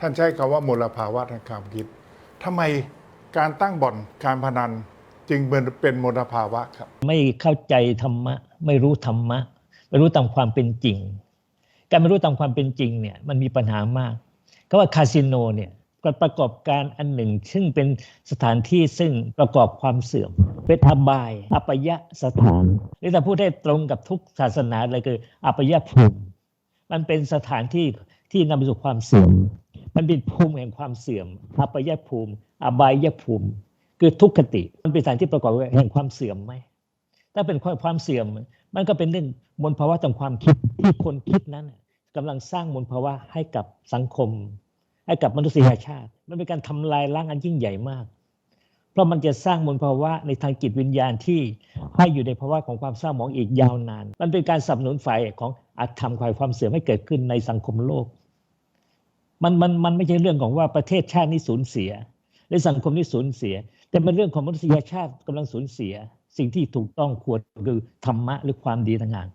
ท่านใช้คำว่ามลภาวะทางความคิดทำไมการตั้งบ่อนการพนันจึงเป็นมลภาวะครับ ไม่เข้าใจธรรมะ ไม่รู้ธรรมะ ไม่รู้ตามความเป็นจริง การไม่รู้ตามความเป็นจริงเนี่ยมันมีปัญหามากก็ว่าคาสิโนเนี่ยก็ประกอบการอันหนึ่ง ซึ่งเป็นสถานที่ซึ่งประกอบความเสื่อมเป็นอบาย อัปยะสถานหรือถ้าพูดได้ตรงกับทุกศาสนาเลยคืออัปยะภูมิมันเป็นสถานที่ที่นำไปสู่ความเสื่อม มันเป็นภูมิแห่งความเสื่อมอัปยภูมิ อบายภูมิ คือทุกขติ มันเป็นสานที่ประกอบแห่งความเสื่อมไหม ถ้าเป็นความเสื่อม มันก็เป็นเรื่องมลภาวะทางความคิดที่คนคิดนั้นน่ะกำลังสร้างมลภาวะให้กับสังคม ให้กับมนุษยชาติ มันเป็นการทำลายล้างอันยิ่งใหญ่มาก เพราะมันจะสร้างมลภาวะในทางจิตวิญญาณที่ให้อยู่ในภาวะของความเศร้าหมองอีกยาวนาน มันเป็นการสนับสนุนฝ่ายของอาธรรมควายความเสื่อมให้เกิดขึ้นในสังคมโลก มันมันมันไม่ใช่เรื่องของว่าประเทศชาตินี้สูญเสียหรือสังคมนี้สูญเสีย แต่เป็นเรื่องของมนุษยชาติกำลังสูญเสีย สิ่งที่ถูกต้องควรคือธรรมะหรือความดีต่างหาก